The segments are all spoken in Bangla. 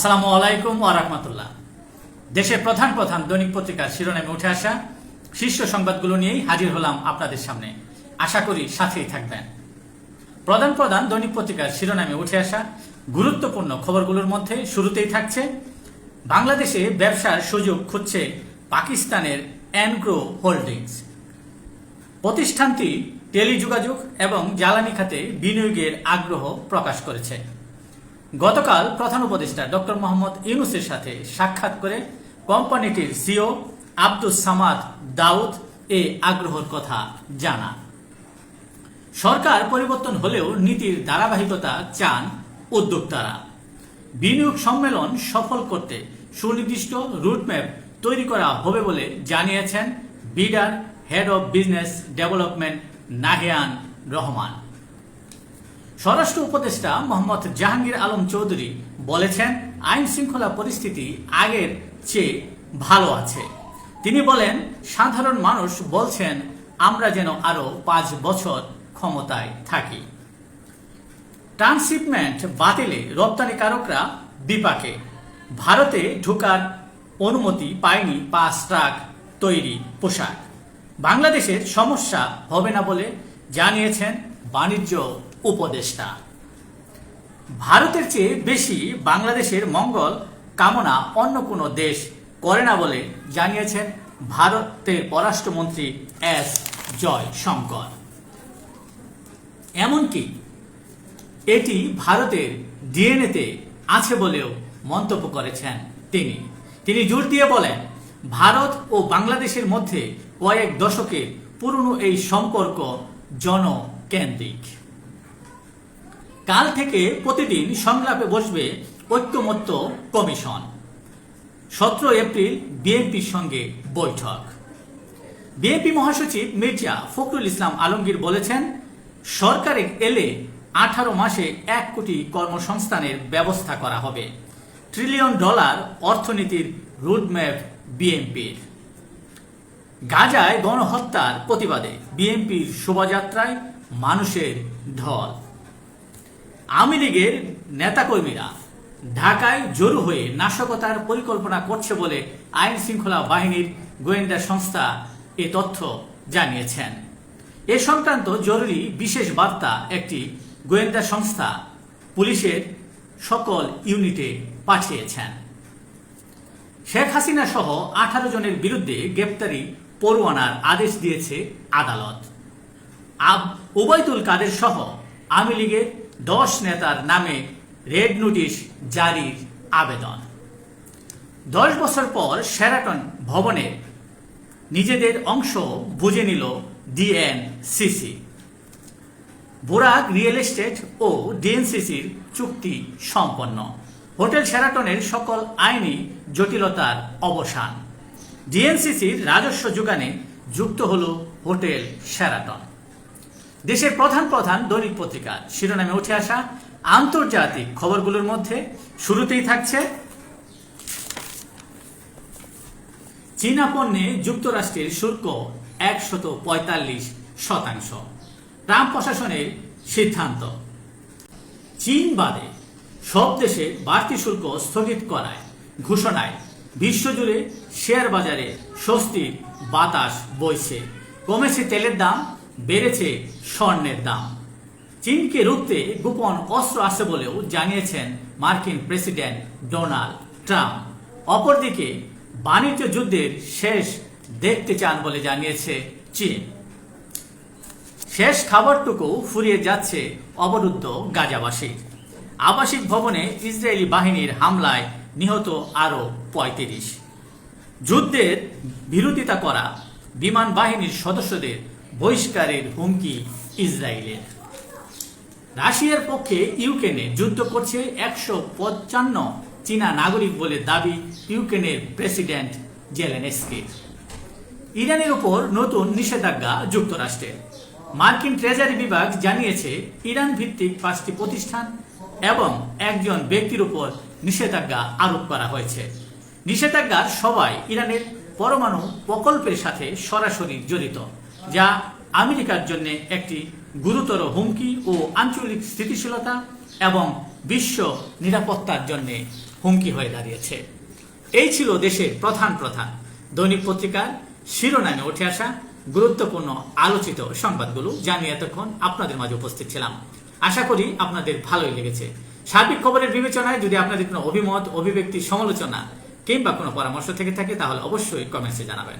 আসসালামু আলাইকুম রাহমাতুল্লাহ। দেশের প্রধান প্রধান দৈনিক পত্রিকার শিরোনামে উঠে আসা শীর্ষ সংবাদগুলো নিয়েই হাজির হলাম আপনাদের সামনে। আশা করি সাথেই থাকবেন। প্রধান প্রধান দৈনিক পত্রিকার শিরোনামে উঠে আসা গুরুত্বপূর্ণ খবরগুলোর মধ্যে শুরুতেই থাকছে, বাংলাদেশে ব্যবসার সুযোগ খুঁজছে পাকিস্তানের অ্যানগ্রো হোল্ডিংস প্রতিষ্ঠানটি টেলিযোগাযোগ এবং জ্বালানি খাতে বিনিয়োগের আগ্রহ প্রকাশ করেছে। গতকাল প্রধান উপদেষ্টা ডক্টর মোহাম্মদ ইউনুসের সাথে সাক্ষাৎ করে কোম্পানিটির সিও আব্দুস সামাদ দাউদ এ আগ্রহর কথা জানা সরকার পরিবর্তন হলেও নীতির ধারাবাহিকতা চান উদ্যোক্তারা। বিনিয়োগ সম্মেলন সফল করতে সুনির্দিষ্ট রুটম্যাপ তৈরি করা হবে বলে জানিয়েছেন বিডার head of business development Nahian Rahman. স্বরাষ্ট্র উপদেষ্টা মোহাম্মদ জাহাঙ্গীর আলম চৌধুরী বলেছেন, আইন শৃঙ্খলা পরিস্থিতি আগের চেয়ে ভালো আছে। তিনি বলেন, সাধারণ মানুষ বলছেন, আমরা যেন আরও পাঁচ বছর ক্ষমতায় থাকি। ট্রান্সশিপমেন্ট বাতিলে রপ্তানিকারকরা বিপাকে। ভারতে ঢোকার অনুমতি পায়নি পাঁচ ট্রাক তৈরি পোশাক। বাংলাদেশের সমস্যা হবে না বলে জানিয়েছেন বাণিজ্য উপদেষ্টা। ভারতের চেয়ে বেশি বাংলাদেশের মঙ্গল কামনা অন্য কোনো দেশ করে না বলে জানিয়েছেন ভারতের পররাষ্ট্রমন্ত্রী এস জয় শঙ্কর এমনকি এটি ভারতের ডিএনএতে আছে বলেও মন্তব্য করেছেন তিনি। তিনি জোর দিয়ে বলেন, ভারত ও বাংলাদেশের মধ্যে কয়েক দশকের পুরনো এই সম্পর্ক জনকেন্দ্রিক। কাল থেকে প্রতিদিন সংলাপে বসবে ঐক্যমত্য কমিশন। সতেরো এপ্রিল বিএনপির সঙ্গে বৈঠক। বিএনপি মহাসচিব মির্জা ফখরুল ইসলাম আলমগীর বলেছেন, সরকারে এলে আঠারো মাসে এক কোটি কর্মসংস্থানের ব্যবস্থা করা হবে। ট্রিলিয়ন ডলার অর্থনীতির রুটম্যাপ বিএনপির। গাজায় গণহত্যার প্রতিবাদে বিএনপির শোভাযাত্রায় মানুষের ঢল। আওয়ামী লীগের নেতাকর্মীরা ঢাকায় জড়ো হয়ে নাশকতার পরিকল্পনা করছে বলে আইন শৃঙ্খলা বাহিনীর গোয়েন্দা সংস্থা এ তথ্য জানিয়েছেন। এ সংক্রান্ত জরুরি বিশেষ বার্তা একটি গোয়েন্দা সংস্থা পুলিশের সকল ইউনিটে পাঠিয়েছেন। শেখ হাসিনা সহ আঠারো জনের বিরুদ্ধে গ্রেপ্তারি পরোয়ানার আদেশ দিয়েছে আদালত। আব ওবায়দুল কাদের সহ আওয়ামী লীগের দশ নেতার নামে রেড নোটিশ জারির আবেদন। দশ বছর পর সেরাটন ভবনে নিজেদের অংশ বুঝে নিল ডিএনসিসি বোরাক রিয়েল এস্টেট ও ডিএনসিসির চুক্তি সম্পন্ন। হোটেল সেরাটনের সকল আইনি জটিলতার অবসান। ডিএনসিসির রাজস্ব যোগানে যুক্ত হল হোটেল সেরাটন দেশের প্রধান প্রধান দৈনিক পত্রিকা। শিরোনামে উঠে আসা আন্তর্জাতিক খবরগুলোর মধ্যে শুরুতেই থাকছে চীনা পণ্যে যুক্তরাষ্ট্রের শুল্ক একশত পঁয়তাল্লিশ শতাংশ। ট্রাম্প প্রশাসনের সিদ্ধান্ত। চীন বাদে সব দেশে বাড়তি শুল্ক স্থগিত করায় ঘোষণায় বিশ্বজুড়ে শেয়ার বাজারে স্বস্তির বাতাস বইছে। কমেছে তেলের দাম বেড়েছে স্বর্ণের দাম। চীনকে রুখতে গোপন অস্ত্র আছে বলেও জানিয়েছেন মার্কিন প্রেসিডেন্ট ডোনাল্ড ট্রাম্প। অপরদিকে, বাণিজ্য যুদ্ধের শেষ দেখতে চান বলে জানিয়েছে চীন। শেষ খাবারটুকু ফুরিয়ে যাচ্ছে অবরুদ্ধ গাজাবাসী। আবাসিক ভবনে ইসরায়েলি বাহিনীর হামলায় নিহত আরও পঁয়ত্রিশ। যুদ্ধের বিরোধিতা করা বিমান বাহিনীর সদস্যদের বহিষ্কারের হুমকি ইসরায়েলের। রাশিয়ার পক্ষে ইউক্রেনে যুদ্ধ করছে একশো পঞ্চান্ন চীনা নাগরিক বলে দাবি ইউক্রেনের প্রেসিডেন্ট জেলেনেস্কির ইরানের উপর নতুন নিষেধাজ্ঞা যুক্তরাষ্ট্রের মার্কিন ট্রেজারি বিভাগ জানিয়েছে ইরান ভিত্তিক পাঁচটি প্রতিষ্ঠান এবং একজন ব্যক্তির উপর নিষেধাজ্ঞা আরোপ করা হয়েছে। নিষেধাজ্ঞার সবাই ইরানের পরমাণু প্রকল্পের সাথে সরাসরি জড়িত। যা আমেরিকার জন্য একটি গুরুতর হুমকি ও আঞ্চলিক স্থিতিশীলতা এবং বিশ্ব নিরাপত্তার জন্য হুমকি হয়ে দাঁড়িয়েছে। এই ছিল দেশের প্রধান প্রধান দৈনিক পত্রিকার শিরোনামে উঠে আসা গুরুত্বপূর্ণ আলোচিত সংবাদগুলো জানিয়ে এতক্ষণ আপনাদের মাঝে উপস্থিত ছিলাম। আশা করি আপনাদের ভালোই লেগেছে। সার্বিক খবরের বিবেচনায় যদি আপনাদের কোনো অভিমত, অভিব্যক্তি, সমালোচনা কিংবা কোনো পরামর্শ থেকে থাকে, তাহলে অবশ্যই কমেন্টসে জানাবেন।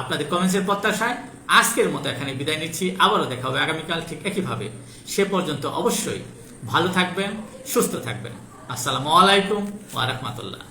আপনাদের কমেন্টসের প্রত্যাশায় আজকের মতো এখানে বিদায় নিচ্ছি। আবারও দেখা হবে আগামীকাল ঠিক একইভাবে। সে পর্যন্ত অবশ্যই ভালো থাকবেন, সুস্থ থাকবেন। আসসালামু আলাইকুম ওয়া রাহমাতুল্লাহ।